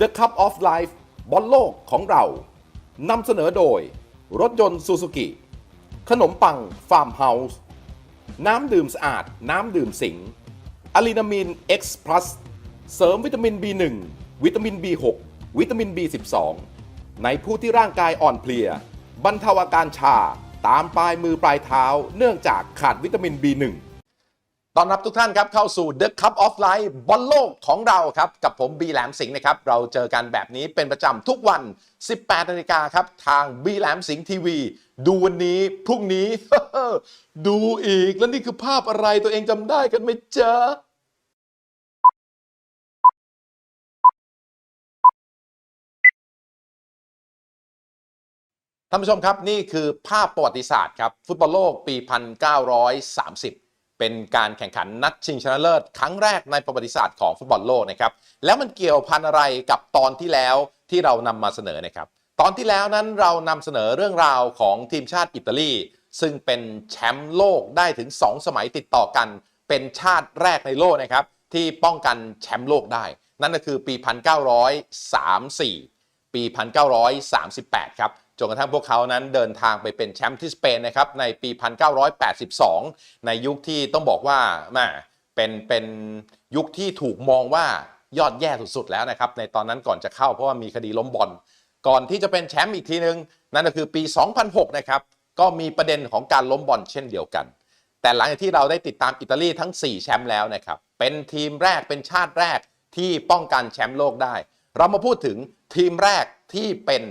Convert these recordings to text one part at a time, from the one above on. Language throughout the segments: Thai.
The Cup of Life บอลโลกของเรา นำเสนอโดย รถยนต์ซูซูกิ ขนมปังฟาร์มเฮาส์ น้ำดื่มสะอาด น้ำดื่มสิงอะลีนามีน X Plus เสริมวิตามิน B1 วิตามิน B6 วิตามิน B12 ในผู้ที่ร่างกายอ่อนเพลีย บรรเทาอาการชา ตามปลายมือปลายเท้า เนื่องจากขาดวิตามิน B1 ต้อนรับทุกท่านครับเข้าสู่ The Cup of Life บอลโลกของเราครับ กับผมบีแหลมสิงห์นะครับ เราเจอกันแบบนี้เป็นประจำทุกวัน 18นาฬิกาครับ ทางบีแหลมสิงห์ทีวี ดูวันนี้ พรุ่งนี้ ดูอีกแล้วนี่คือภาพอะไรตัวเองจำได้กันไหมจ๊ะท่านผู้ชมครับนี่คือภาพประวัติศาสตร์ครับ ฟุตบอลโลกปี 1930 เป็นการแข่งขันนัดชิงชนะเลิศครั้งแรกในประวัติศาสตร์ของฟุตบอลโลกนะครับ แล้วมันเกี่ยวพันอะไรกับตอนที่แล้วที่เรานำมาเสนอนะครับ ตอนที่แล้วนั้นเรานำเสนอเรื่องราวของทีมชาติอิตาลี ซึ่งเป็นแชมป์โลกได้ถึง 2 สมัยติดต่อกัน เป็นชาติแรกในโลกนะครับ ที่ป้องกันแชมป์โลกได้ นั่นก็คือปี 1934 ปี 1938 ครับ จนกระทั่งพวกเขานั้นเดินทางไปเป็นแชมป์ที่สเปนนะครับในปี 1982 ในยุคที่ต้องบอกว่าแม่เป็นเป็นยุคที่ถูกมองว่ายอดแย่สุดๆแล้วนะครับ ในตอนนั้นก่อนจะเข้าเพราะว่ามีคดีล้มบอลก่อนที่จะเป็นแชมป์อีกทีนึง นั่นก็คือปี 2006 นะครับ ก็มีประเด็นของการล้มบอลเช่นเดียวกัน แต่หลังจากที่เราได้ติดตามอิตาลีทั้ง 4 แชมป์แล้วนะครับ เป็นทีมแรกเป็นชาติแรกที่ป้องกันแชมป์โลกได้ เรามาพูดถึงทีมแรกที่เป็น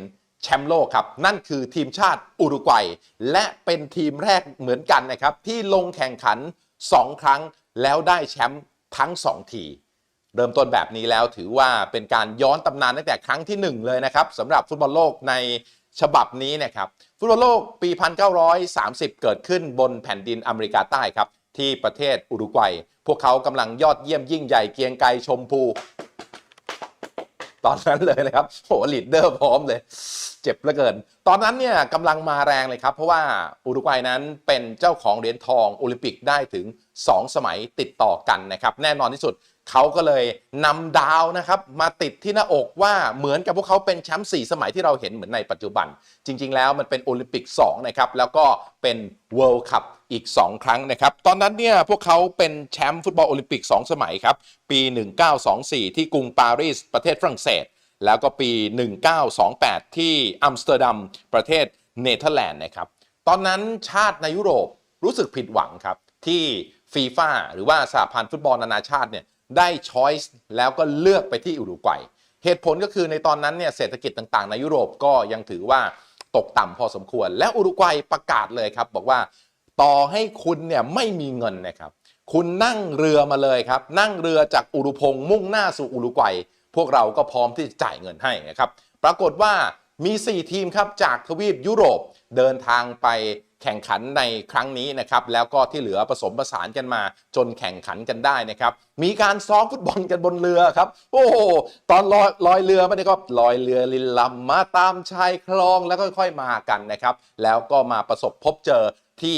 แชมป์โลกครับ นั่นคือทีมชาติอุรุกวัย และเป็นทีมแรกเหมือนกันนะครับ ที่ลงแข่งขัน 2 ครั้งแล้วได้แชมป์ทั้ง 2 ที เริ่มต้นแบบนี้แล้วถือว่าเป็นการย้อนตำนานตั้งแต่ครั้งที่ 1 เลยนะครับสำหรับฟุตบอลโลกในฉบับนี้นะครับฟุตบอลโลกปี 1930 เกิดขึ้นบนแผ่นดินอเมริกาใต้ครับที่ประเทศอุรุกวัย พวกเขากำลังยอดเยี่ยมยิ่งใหญ่เกียงไกรชมพู ตอนนั้นเลยนะครับโหลีดเดอร์พร้อมเลย เจ็บเหลือเกิน ตอนนั้นเนี่ยกำลังมาแรงเลยครับ เพราะว่าอุรุกวัยนั้นเป็นเจ้าของเหรียญทองโอลิมปิกได้ถึง 2 สมัยติดต่อกันนะครับ แน่นอนที่สุด เขาก็เลยนำดาวนะครับมาติดที่หน้าอกว่าเหมือนกับพวกเขาเป็นแชมป์4สมัยที่เราเห็นเหมือนในปัจจุบัน จริง ๆ แล้วมันเป็นโอลิมปิก2นะครับแล้วก็เป็นเวิลด์คัพอีก 2 ครั้งนะครับ ตอนนั้นเนี่ยพวกเขาเป็นแชมป์ฟุตบอลโอลิมปิก 2 สมัยครับ ปี 1924 ที่กรุงปารีสประเทศฝรั่งเศส แล้วก็ปี 1928 ที่อัมสเตอร์ดัมประเทศเนเธอร์แลนด์นะครับตอนนั้นชาติในยุโรปรู้สึกผิดหวังครับที่ฟีฟ่าหรือว่าสหพันธ์ฟุตบอลนานาชาติเนี่ย ได้ช้อยส์แล้วก็เลือกไปที่อุรุกวัยเหตุผลก็คือในตอนนั้นเนี่ยเศรษฐกิจต่างๆ ในยุโรปก็ยังถือว่าตกต่ำพอสมควร และอุรุกวัยประกาศเลยครับ บอกว่าต่อให้คุณเนี่ยไม่มีเงินนะครับ คุณนั่งเรือมาเลยครับ นั่งเรือจากอุรุพงษ์มุ่งหน้าสู่อุรุกวัยพวกเราก็พร้อมที่จะจ่ายเงินให้นะครับ ปรากฏว่ามี 4 ทีมครับจากทวีปยุโรปเดินทางไป แข่งขันในครั้งนี้นะครับแล้วก็ที่เหลือผสมผสานกันมาจนแข่งขันกันได้นะครับมีการซ้อมฟุตบอลกันบนเรือครับโอ้โหตอนลอยลอยเรือไม่ได้ก็ลอยเรือลินลำมาตามชายคลองแล้วค่อยๆมากันนะครับแล้วก็มาประสบพบเจอที่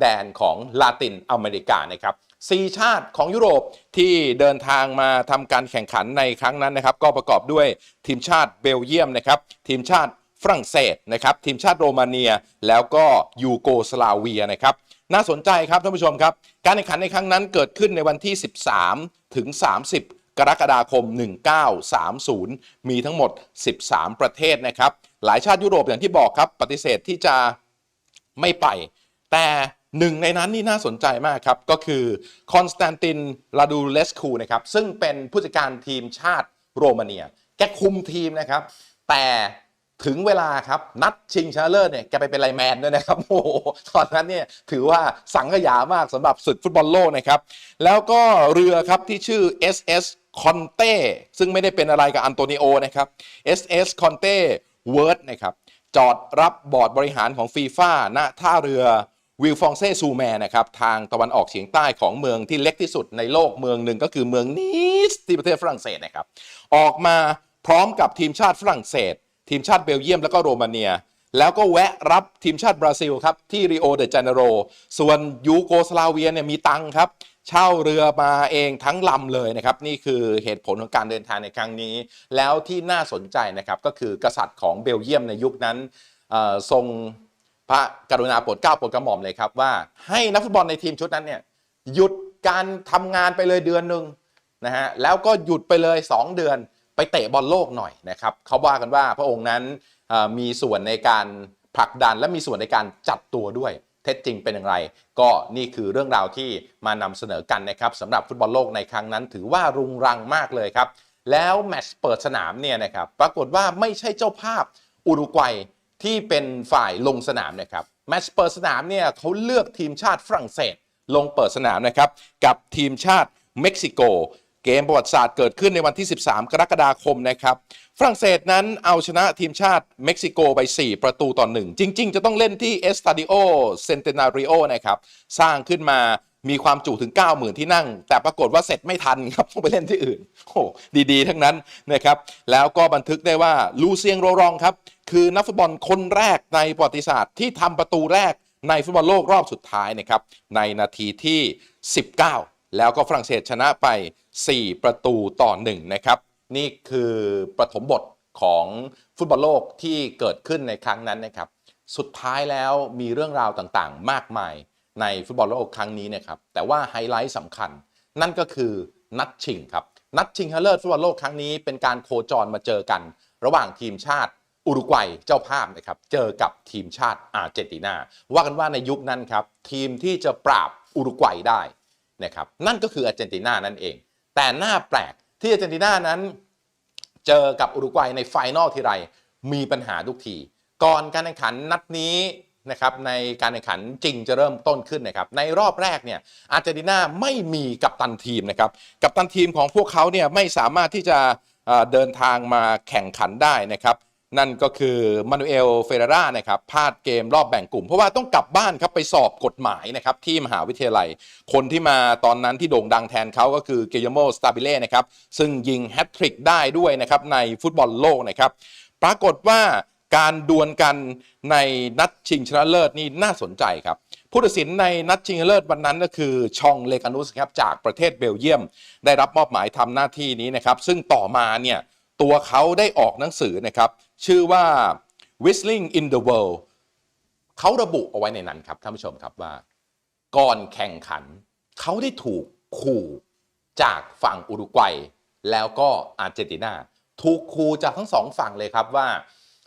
แดนของลาตินอเมริกานะครับสี่ชาติของยุโรปที่เดินทางมาทำการแข่งขันในครั้งนั้นนะครับ ก็ประกอบด้วยทีมชาติเบลเยียมนะครับ ทีมชาติ รั่งเศสนะครับทีมชาติโรมาเนีย แล้วก็ยูโกสลาเวียนะครับน่าสนใจครับท่านผู้ชมครับ การแข่งขันในครั้งนั้นเกิดขึ้นในวันที่ 13 ถึง 30 กรกฎาคม 1930 มีทั้งหมด 13 ประเทศนะครับ หลายชาติยุโรปอย่างที่บอกครับ ปฏิเสธที่จะไม่ไป แต่หนึ่งในนั้นนี่น่าสนใจมากครับ ก็คือคอนสแตนตินลาดูเลสคูนะครับ ซึ่งเป็นผู้จัดการทีมชาติโรมาเนีย แกคุมทีมนะครับ แต่ ถึงเวลาครับนัดชิงชนะเลิศเนี่ยแกไปเป็นไลแมนด้วยนะครับโอ้โหตอนนั้นเนี่ยถือว่าสังขยามากสำหรับศึกฟุตบอลโลกนะครับ แล้วก็เรือครับที่ชื่อ SS คอนเต้ซึ่งไม่ได้เป็นอะไรกับอันโตนิโอนะครับ SS คอนเต้เวิร์ดนะครับจอดรับบอร์ดบริหารของฟีฟ่าณท่าเรือวิลฟองเซ่ซูแมนนะครับทางตะวันออกเฉียงใต้ของเมืองที่เล็กที่สุดในโลกเมืองหนึ่งก็คือเมืองนีสที่ประเทศฝรั่งเศสนะครับออกมาพร้อมกับทีมชาติฝรั่งเศส ทีมชาติเบลเยียมแล้วก็โรมาเนีย แล้วก็แวะรับทีมชาติบราซิลครับที่ริโอเดจาเนโร ส่วนยูโกสลาเวียเนี่ยมีตังครับเช่าเรือมาเองทั้งลำเลยนะครับ นี่คือเหตุผลของการเดินทางในครั้งนี้ แล้วที่น่าสนใจนะครับก็คือกษัตริย์ของเบลเยียมในยุคนั้นทรงพระกรุณาโปรดเกล้าโปรดกระหม่อมเลยครับว่าให้นักฟุตบอลในทีมชุดนั้นเนี่ยหยุดการทำงานไปเลยเดือนหนึ่งนะฮะแล้วก็หยุดไปเลย 2 เดือน ไปเตะบอลโลกหน่อยนะครับเขาว่ากันว่าพระองค์นั้นมีส่วนในการผลักดันและมีส่วนในการจัดตัวด้วยเท็จจริงเป็นอย่างไร ก็นี่คือเรื่องราวที่มานำเสนอกันนะครับสำหรับฟุตบอลโลกในครั้งนั้น ถือว่ารุงรังมากเลยครับ แล้วแมตช์เปิดสนามเนี่ยนะครับปรากฏว่าไม่ใช่เจ้าภาพอุรุกวัยที่เป็นฝ่ายลงสนามนะครับแมตช์เปิดสนามเนี่ยเขาเลือกทีมชาติฝรั่งเศส ลงเปิดสนามนะครับกับทีมชาติเม็กซิโก เกมประวัติศาสตร์เกิดขึ้นในวันที่ 13 กรกฎาคมนะครับ ฝรั่งเศสนั้นเอาชนะทีมชาติเม็กซิโกไป 4 ประตูต่อหนึ่งจริง ๆ จะต้องเล่นที่เอสตาดิโอเซนเตนาริโอนะครับ สร้างขึ้นมามีความจุถึง 90,000 ที่นั่ง แต่ปรากฏว่าเสร็จไม่ทันครับต้องไปเล่นที่อื่น โอ้ดีๆ ทั้งนั้นนะครับ แล้วก็บันทึกได้ว่าลูเซียงโรรองครับ คือนักฟุตบอลคนแรกในประวัติศาสตร์ที่ทำประตูแรกในฟุตบอลโลกรอบสุดท้ายนะครับในนาทีที่ 19 แล้วก็ฝรั่งเศสชนะไป 4 ประตูต่อ 1 นะครับ นี่คือประถมบทของฟุตบอลโลกที่เกิดขึ้นในครั้งนั้นนะครับ สุดท้ายแล้วมีเรื่องราวต่างๆ มากมายในฟุตบอลโลกครั้งนี้นะครับแต่ว่าไฮไลท์สำคัญ นั่นก็คือนัดชิงครับนัดชิงชนะเลิศฟุตบอลโลกครั้งนี้เป็นการโคจรมาเจอกัน ระหว่างทีมชาติอุรุกวัยเจ้าภาพนะครับเจอกับทีมชาติอาร์เจนตินา ว่ากันว่าในยุคนั้นครับทีมที่จะปราบอุรุกวัยได้นะครับนั่นก็คืออาร์เจนตินานั่นเอง แต่หน้าแปลกที่อาร์เจนตินานั้น เจอกับอุรุกวัยในไฟนอลทีไรมีปัญหาทุกที ก่อนการแข่งขันนัดนี้นะครับในการแข่งขันจริงจะเริ่มต้นขึ้นนะครับในรอบแรกเนี่ยอาร์เจนตินาไม่มีกัปตันทีมนะครับกัปตันทีมของพวกเขาเนี่ยไม่สามารถที่จะเอ่อเดินทางมาแข่งขันได้นะครับ นั่นก็คือมานูเอลเฟเรรานะครับพลาดเกมรอบแบ่งกลุ่ม เพราะว่าต้องกลับบ้านครับไปสอบกฎหมายนะครับที่มหาวิทยาลัย คนที่มาตอนนั้นที่โด่งดังแทนเขาก็คือเกยโมสตาบิเล่นะครับซึ่งยิงแฮตทริกได้ด้วยนะครับในฟุตบอลโลกนะครับปรากฏว่าการดวลกันในนัดชิงชนะเลิศนี่น่าสนใจครับผู้ตัดสินในนัดชิงชนะเลิศวันนั้นก็คือชองเลกานุสครับจากประเทศเบลเยียม ได้รับมอบหมายทำหน้าที่นี้นะครับซึ่งต่อมาเนี่ยตัวเขาได้ออกหนังสือนะครับ ชื่อว่า Whistling in the World เขาระบุเอาไว้ในนั้นครับท่านผู้ชมครับว่า ก่อนแข่งขัน เขาได้ถูกขู่จากฝั่งอุรุกวัย แล้วก็อาร์เจนตินาถูกขู่จากทั้งสองฝั่งเลยครับว่า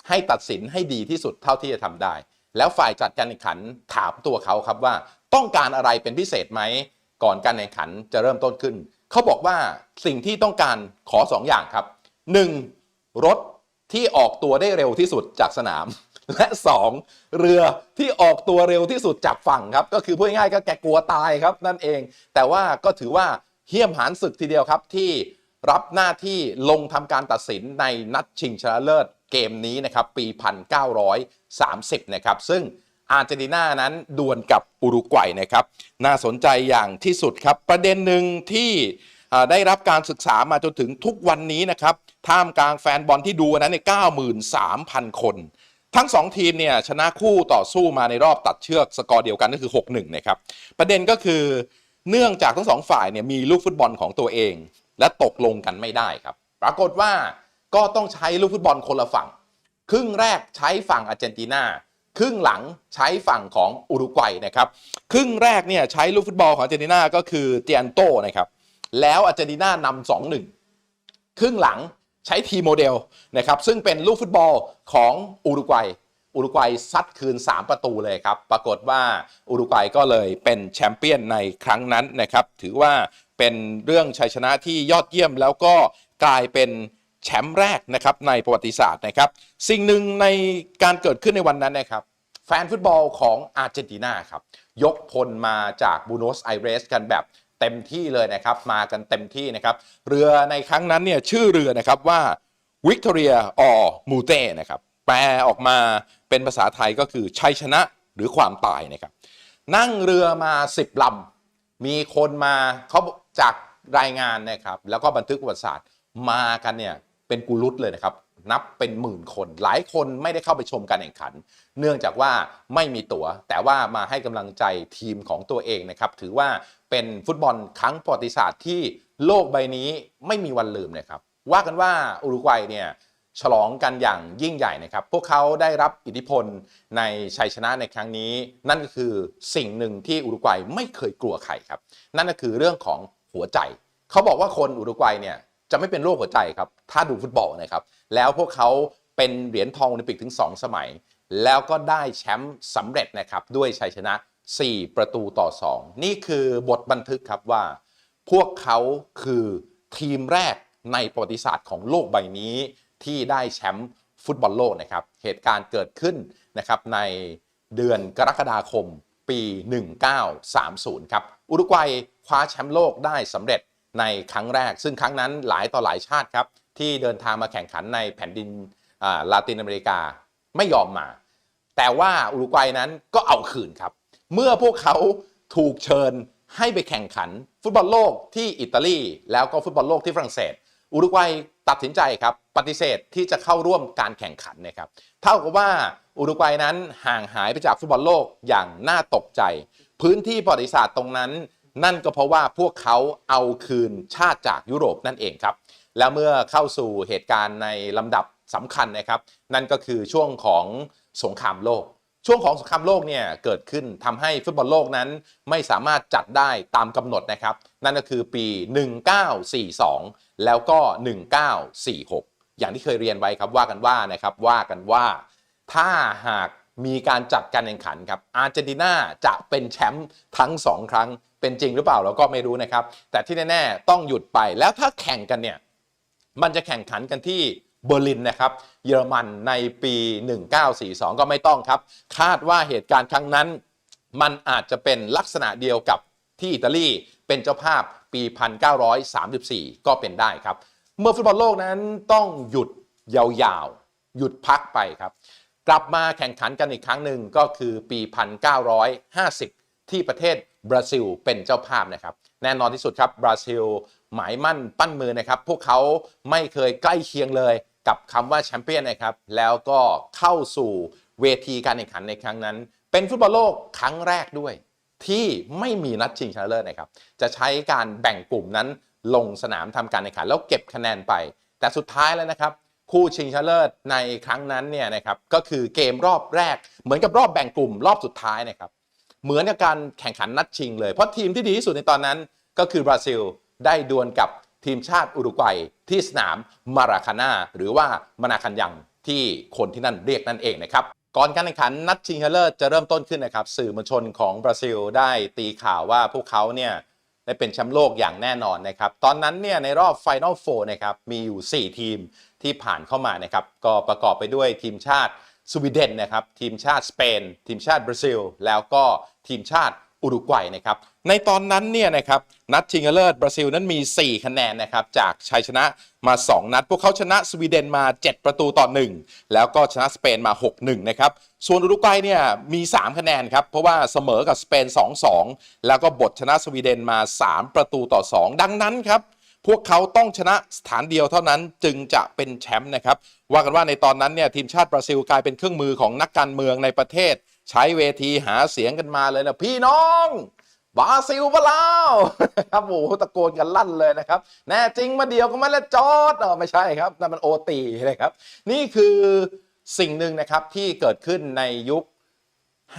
ให้ตัดสินให้ดีที่สุดเท่าที่จะทำได้ แล้วฝ่ายจัดการแข่งขันถามตัวเขาครับว่า ต้องการอะไรเป็นพิเศษไหมก่อนการแข่งขันจะเริ่มต้นขึ้น เขาบอกว่าสิ่งที่ต้องการขอสองอย่างครับ 1. รถ ที่ออกตัวได้เร็วที่สุดจากสนาม และ 2. เรือที่ออกตัวเร็วที่สุดจากฝั่งครับ ก็คือพูดง่ายๆก็แกกลัวตายครับนั่นเอง แต่ว่าก็ถือว่าเฮี้ยมหานศึกทีเดียวครับที่รับหน้าที่ลงทำการตัดสินในนัดชิงชนะเลิศเกมนี้นะครับปี 1930 นะครับ ซึ่งอาร์เจนตินานั้นดวลกับอุรุกวัยนะครับ น่าสนใจอย่างที่สุดครับ ประเด็นหนึ่งที่ได้รับการศึกษามาจนถึงทุกวันนี้นะครับ ท่ามกลางแฟนบอลที่ดูวันนั้นในย93,000 คน ทั้ง 2 ทีมเนี่ยชนะคู่ต่อสู้มาในรอบตัดเชือกสกอร์เดียวกันก็คือ 6-1นะครับประเด็นก็คือเนื่องจากทั้งสองฝ่ายเนี่ยมีลูกฟุตบอลของตัวเอง และตกลงกันไม่ได้ครับ ปรากฏว่าก็ต้องใช้ลูกฟุตบอลคนละฝั่ง ครึ่งแรกใช้ฝั่งอาร์เจนตินาครึ่งหลังใช้ฝั่งของอุรุกวัยนะครับ ครึ่งแรกเนี่ยใช้ลูกฟุตบอลของอาร์เจนตินาก็คือเตียนโตนะครับ แล้วอาร์เจนตินานำสองหนึ่งครึ่งหลัง ใช้ทีโมเดลนะครับซึ่งเป็นลูกฟุตบอลของอุรุกวัยอุรุกวัยซัดคืน 3 ประตูเลยครับ ปรากฏว่าอุรุกวัยก็เลยเป็นแชมเปี้ยนในครั้งนั้นนะครับ ถือว่าเป็นเรื่องชัยชนะที่ยอดเยี่ยมแล้วก็กลายเป็นแชมป์แรกนะครับในประวัติศาสตร์นะครับ สิ่งหนึ่งในการเกิดขึ้นในวันนั้นนะครับ แฟนฟุตบอลของอาร์เจนตินาครับ ยกพลมาจากบูโนสไอเรสกันแบบ เต็มที่เลยนะครับ มากันเต็มที่นะครับ เรือในครั้งนั้นเนี่ยชื่อเรือนะครับว่าวิกตอเรียออมูเต้นะครับแปลออกมาเป็นภาษาไทยก็คือชัยชนะหรือความตายนะครับ นั่งเรือมา10ลำมีคนมาเขาจากรายงานนะครับ แล้วก็บันทึกประวัติศาสตร์มากันเนี่ยเป็นกุลุตเลยนะครับ นับเป็นหมื่นคน หลายคนไม่ได้เข้าไปชมการแข่งขัน เนื่องจากว่าไม่มีตัว๋ว แต่ว่ามาให้กำลังใจทีมของตัวเองนะครับถือว่าเป็นฟุตบอลครั้งประวัติศาสตร์ที่โลกใบนี้ไม่มีวันลืมนะครับว่ากันว่าอุรุกวัยเนี่ยฉลองกันอย่างยิ่งใหญ่นะครับ พวกเขาได้รับอิทธิพลในชัยชนะในครั้งนี้ นั่นก็คือสิ่งหนึ่งที่อุรุกวัยไม่เคยกลัวใครครับ นั่นก็คือเรื่องของหัวใจ เขาบอกว่าคนอุรุกวัยเนี่ย จะไม่เป็นโรคหัวใจครับ ถ้าดูฟุตบอลนะครับ แล้วพวกเขาเป็นเหรียญทองโอลิมปิกถึง 2 สมัย แล้วก็ได้แชมป์สำเร็จนะครับ ด้วยชัยชนะ 4 ประตูต่อ 2 นี่คือบทบันทึกครับว่า พวกเขาคือทีมแรกในประวัติศาสตร์ของโลกใบนี้ ที่ได้แชมป์ฟุตบอลโลกนะครับ เหตุการณ์เกิดขึ้นนะครับในเดือนกรกฎาคมปี 1930 ครับ อุรุกวัยคว้าแชมป์โลกได้สำเร็จ ในครั้งแรก ซึ่งครั้งนั้นหลายต่อหลายชาติครับ ที่เดินทางมาแข่งขันในแผ่นดินลาตินอเมริกาไม่ยอมมา แต่ว่าอุรุกวัยนั้นก็เอาคืนครับ เมื่อพวกเขาถูกเชิญให้ไปแข่งขัน ฟุตบอลโลกที่อิตาลีแล้วก็ฟุตบอลโลกที่ฝรั่งเศส อุรุกวัยตัดสินใจครับปฏิเสธที่จะเข้าร่วมการแข่งขันนะครับเท่ากับว่าอุรุกวัยนั้นห่างหายไปจากฟุตบอลโลกอย่างน่าตกใจ พื้นที่ประวัติศาสตร์ตรงนั้น นั่นก็เพราะว่าพวกเขาเอาคืนชาติจากยุโรปนั่นเองครับ แล้วเมื่อเข้าสู่เหตุการณ์ในลำดับสำคัญนะครับ นั่นก็คือช่วงของสงครามโลก ช่วงของสงครามโลกเนี่ยเกิดขึ้นทำให้ฟุตบอลโลกนั้นไม่สามารถจัดได้ตามกำหนดนะครับ นั่นก็คือปี 1942 แล้วก็ 1946 อย่างที่เคยเรียนไว้ครับว่ากันว่านะครับว่ากันว่าถ้าหากมีการจัดการแข่งขันครับอาร์เจนตินาจะเป็นแชมป์ทั้ง 2 ครั้ง เป็นจริงหรือเปล่าเราก็ไม่รู้นะครับ แต่ที่แน่ๆต้องหยุดไปแล้วถ้าแข่งกันเนี่ยมันจะแข่งขันกันที่เบอร์ลินนะครับ เยอรมันในปี 1942 ก็ไม่ต้องครับ คาดว่าเหตุการณ์ครั้งนั้น มันอาจจะเป็นลักษณะเดียวกับที่อิตาลีเป็นเจ้าภาพปี 1934 ก็เป็นได้ครับ เมื่อฟุตบอลโลกนั้นต้องหยุดยาวๆ หยุดพักไปครับ กลับมาแข่งขันกันอีกครั้งหนึ่งก็คือปี 1950 ที่ประเทศบราซิลเป็นเจ้าภาพนะครับ แน่นอนที่สุดครับบราซิลหมายมั่นปั้นมือนะครับ พวกเขาไม่เคยใกล้เคียงเลยกับคำว่าแชมเปี้ยนนะครับ แล้วก็เข้าสู่เวทีการแข่งขันในครั้งนั้น เป็นฟุตบอลโลกครั้งแรกด้วย ที่ไม่มีนัดชิงชนะเลิศนะครับ จะใช้การแบ่งกลุ่มนั้นลงสนามทำการแข่งขันแล้วเก็บคะแนนไป แต่สุดท้ายแล้วนะครับ คู่ชิงชนะเลิศในครั้งนั้นเนี่ยนะครับก็คือเกมรอบแรก เหมือนกับรอบแบ่งกลุ่มรอบสุดท้ายนะครับ เหมือนกับการแข่งขันนัดชิงเลยเพราะทีมที่ดีที่สุดในตอนนั้นก็คือบราซิลได้ดวลกับทีมชาติอุรุกวัยที่สนามมาราคานาหรือว่ามานาคันยังที่คนที่นั่นเรียกนั่นเองนะครับก่อนการแข่งขันนัดชิงชนะเลิศจะเริ่มต้นขึ้นนะครับ สื่อมวลชนของบราซิลได้ตีข่าวว่าพวกเขาเนี่ยได้เป็นแชมป์โลกอย่างแน่นอนนะครับ ตอนนั้นเนี่ยในรอบไฟนอลโฟนะครับมีอยู่ 4 ทีมที่ผ่านเข้ามานะครับ ก็ประกอบไปด้วยทีมชาติสวีเดนนะครับ ทีมชาติสเปน ทีมชาติบราซิล แล้วก็ ทีมชาติอุรุกวัยนะครับ ในตอนนั้นเนี่ยนะครับนัดชิงเลิศบราซิลนั้นมี 4 คะแนนนะครับจากชัยชนะมา 2 นัด พวกเขาชนะสวีเดนมา 7 ประตูต่อ 1 แล้วก็ชนะสเปนมา 6-1 นะครับ ส่วนอุรุกวัยเนี่ยมี 3 คะแนนครับ เพราะว่าเสมอกับสเปน 2-2 แล้วก็บทชนะสวีเดนมา 3 ประตูต่อ 2 ดังนั้นครับพวกเขาต้องชนะสถานเดียวเท่านั้นจึงจะเป็นแชมป์นะครับ ว่ากันว่าในตอนนั้นเนี่ยทีมชาติบราซิลกลายเป็นเครื่องมือของนักการเมืองในประเทศ ใช้เวทีหาเสียงกันมาเลยนะพี่น้องบราซิลปล่าครับโอ้โหตะโกนกันลั่นเลยนะครับ แน่จริงมาเดียวก็ไม่ละจอดอ๋อไม่ใช่ครับนั่นมันโอตีนะครับ นี่คือสิ่งหนึ่งนะครับที่เกิดขึ้นในยุค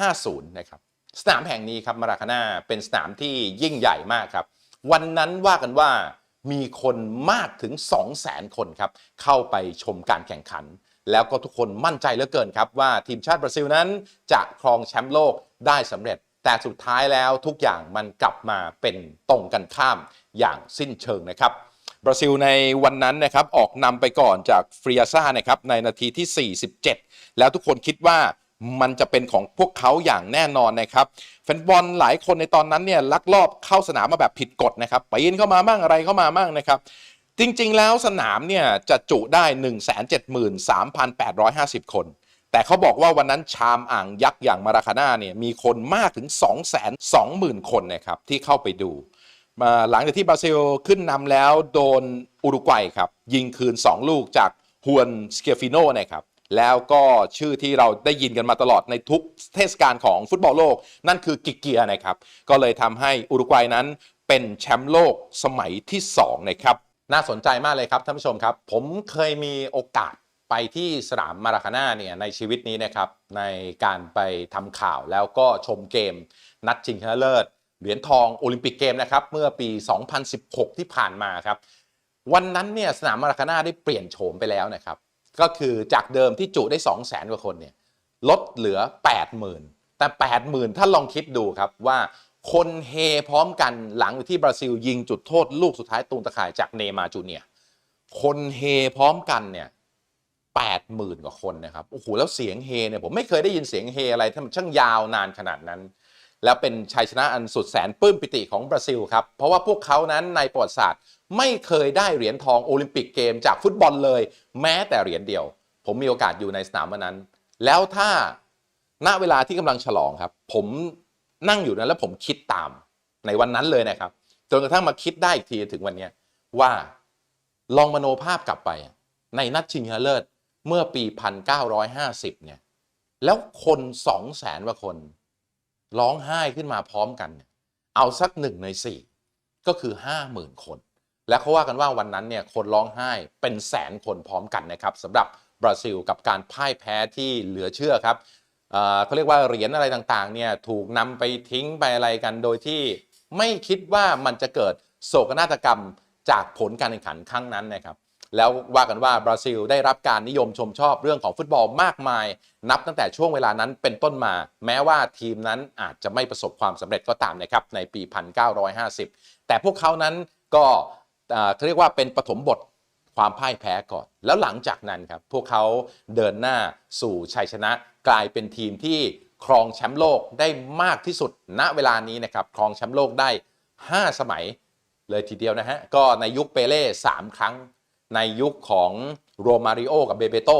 50 นะครับ สนามแห่งนี้ครับมาราคาน่าเป็นสนามที่ยิ่งใหญ่มากครับ วันนั้นว่ากันว่ามีคนมากถึง 200,000 คนครับ เข้าไปชมการแข่งขัน แล้วก็ทุกคนมั่นใจเหลือเกินครับว่าทีมชาติบราซิลนั้นจะครองแชมป์โลกได้สำเร็จ แต่สุดท้ายแล้วทุกอย่างมันกลับมาเป็นตรงกันข้ามอย่างสิ้นเชิงนะครับบราซิลในวันนั้นนะครับออกนำไปก่อนจากฟรีอาซ่านะครับในนาทีที่ 47 แล้วทุกคนคิดว่ามันจะเป็นของพวกเขาอย่างแน่นอนนะครับแฟนบอลหลายคนในตอนนั้นเนี่ยลักลอบเข้าสนามมาแบบผิดกฎนะครับปีนเข้ามามั่งอะไรเข้ามามั่งนะครับ จริง ๆ แล้วสนามเนี่ยจะจุได้ 173,850 คน แต่เขาบอกว่าวันนั้นชามอ่างยักษ์อย่างมาราคาน่าเนี่ยมีคนมากถึง 220,000 คนนะครับที่เข้าไปดู มาหลังจากที่บราซิลขึ้นนำแล้วโดนอุรุกวัยครับ ยิงคืน 2 ลูกจากฮวนสเกฟิโนนะครับแล้วก็ชื่อที่เราได้ยินกันมาตลอดในทุกเทศกาลของฟุตบอลโลก นั่นคือกิกเกียนะครับ ก็เลยทำให้อุรุกวัยนั้นเป็นแชมป์โลกสมัยที่ 2 นะครับ น่าสนใจมากเลยครับท่านผู้ชมครับ ผมเคยมีโอกาสไปที่สนามมาราคาน่าเนี่ยในชีวิตนี้นะครับในการไปทำข่าวแล้วก็ชมเกม นัดชิงชนะเลิศเหรียญทองโอลิมปิกเกมนะครับเมื่อปี 2016 ที่ผ่านมาครับ วันนั้นเนี่ยสนามมาราคาน่าได้เปลี่ยนโฉมไปแล้วนะครับ ก็คือจากเดิมที่จุได้ 2 0 0แสนกว่าคนเนี่ยลดเหลือ 80,000 แต่ 80,000 ถ้าลองคิดดูครับว่า คนเฮพร้อมกันหลังที่บราซิลยิงจุดโทษลูกสุดท้ายตูนตะข่ายจากเนมาจูเนียคนเฮพร้อมกันเนี่ย80,000กว่าคนนะครับโอ้โหแล้วเสียงเฮเนี่ยผมไม่เคยได้ยินเสียงเฮอะไรที่มันช่างยาวนานขนาดนั้น แล้วเป็นชัยชนะอันสุดแสนปลื้มปิติของบราซิลครับ เพราะว่าพวกเขานั้นในประวัติศาสตร์ ไม่เคยได้เหรียญทองโอลิมปิกเกมจากฟุตบอลเลย แม้แต่เหรียญเดียว ผมมีโอกาสอยู่ในสนามวันนั้น แล้วถ้าณเวลาที่กำลังฉลองครับ ผม นั่งอยู่นั้นแล้วผมคิดตามในวันนั้นเลยนะครับ จนกระทั่งมาคิดได้อีกทีถึงวันนี้ว่าลองมโนภาพกลับไป ในนัดชิงชนะเลิศเมื่อปี 1950 เนี่ย แล้วคน2 0 0แสนกว่าคน ร้องไห้ขึ้นมาพร้อมกันเนี่ยเอาสักหนึ่งในสี่ก็คือ 50,000 คน และเขาว่ากันว่าวันนั้นเนี่ยคนร้องไห้เป็นแสนคนพร้อมกันนะครับสำหรับบราซิลกับการพ่ายแพ้ที่เหลือเชื่อครับ เขาเรียกว่าเหรียญอะไรต่างๆเนี่ยถูกนำไปทิ้งไปอะไรกันโดยที่ไม่คิดว่ามันจะเกิดโศกนาฏกรรมจากผลการแข่งขันครั้งนั้นนะครับแล้วว่ากันว่าบราซิลได้รับการนิยมชมชอบเรื่องของฟุตบอลมากมาย นับตั้งแต่ช่วงเวลานั้นเป็นต้นมา แม้ว่าทีมนั้นอาจจะไม่ประสบความสำเร็จก็ตามนะครับในปี 1950 แต่พวกเขานั้นก็เขาเรียกว่าเป็นปฐมบทความพ่ายแพ้ก่อน แล้วหลังจากนั้นครับพวกเขาเดินหน้าสู่ชัยชนะ กลายเป็นทีมที่ครองแชมป์โลกได้มากที่สุดณเวลานี้นะครับครองแชมป์โลกได้ 5 สมัยเลยทีเดียวนะฮะ ก็ในยุคเปเล่3ครั้ง ในยุคของโรมาริโอกับเบเบโต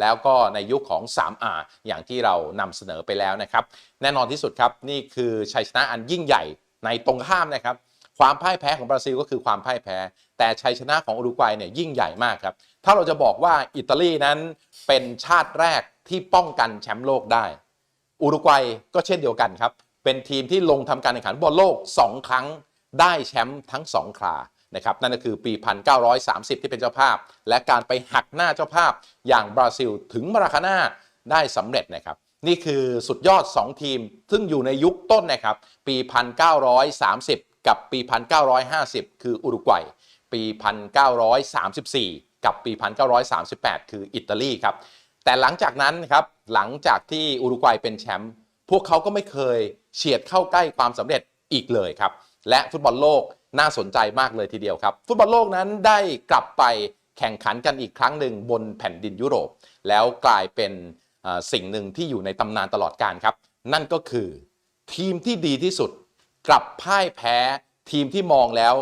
แล้วก็ในยุคของ 3R อย่างที่เรานำเสนอไปแล้วนะครับ แน่นอนที่สุดครับ นี่คือชัยชนะอันยิ่งใหญ่ในตรงข้ามนะครับ ความพ่ายแพ้ของบราซิลก็คือความพ่ายแพ้ แต่ชัยชนะของอุรุกวัยเนี่ยยิ่งใหญ่มากครับ ถ้าเราจะบอกว่าอิตาลีนั้นเป็นชาติแรก ที่ป้องกันแชมป์โลกได้ อุรุกวัยก็เช่นเดียวกันครับ เป็นทีมที่ลงทำการแข่งขันบอลโลก 2 ครั้งได้แชมป์ทั้ง 2 ครานะครับนั่นก็คือปี 1930 ที่เป็นเจ้าภาพ และการไปหักหน้าเจ้าภาพอย่างบราซิลถึงมาราคาน่าได้สำเร็จนะครับ นี่คือสุดยอด 2 ทีม ซึ่งอยู่ในยุคต้นนะครับ ปี 1930 กับปี 1950 คืออุรุกวัย ปี 1934 กับปี 1938 คืออิตาลีครับ แต่หลังจากนั้นครับหลังจากที่อุรุกวัยเป็นแชมป์พวกเขาก็ไม่เคยเฉียดเข้าใกล้ความสำเร็จอีกเลยครับ และฟุตบอลโลกน่าสนใจมากเลยทีเดียวครับ ฟุตบอลโลกนั้นได้กลับไปแข่งขันกันอีกครั้งหนึ่งบนแผ่นดินยุโรป แล้วกลายเป็นสิ่งหนึ่งที่อยู่ในตำนานตลอดการครับ นั่นก็คือทีมที่ดีที่สุด กลับพ่ายแพ้ทีมที่มองแล้ว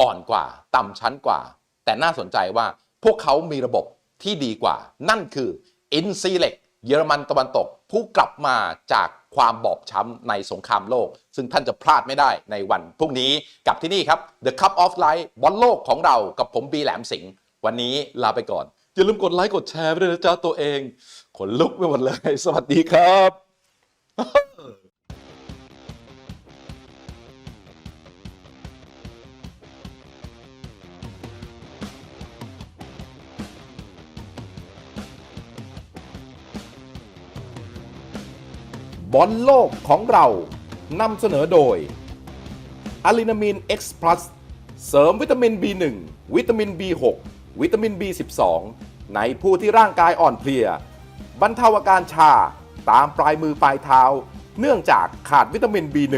อ่อนกว่า ต่ำชั้นกว่า แต่น่าสนใจว่าพวกเขามีระบบที่ดีกว่า นั่นคือ อินซีเล็กเยอรมันตะวันตก ผู้กลับมาจากความบอบช้ำในสงครามโลก ซึ่งท่านจะพลาดไม่ได้ในวันพรุ่งนี้กับที่นี่ครับ The Cup of Light บอลโลกของเรากับผมบีแหลมสิงห์วันนี้ลาไปก่อน อย่าลืมกดไลค์กดแชร์ไปด้วยนะจ๊ะตัวเองขนลุกไปหมดเลย สวัสดีครับ บอลโลกของเรานำเสนอโดยอะลินามิน X Plus เสริมวิตามิน B1 วิตามิน B6 วิตามิน B12 ในผู้ที่ร่างกายอ่อนเพลีย บรรเทาอาการชาตามปลายมือปลายเท้า เนื่องจากขาดวิตามิน B1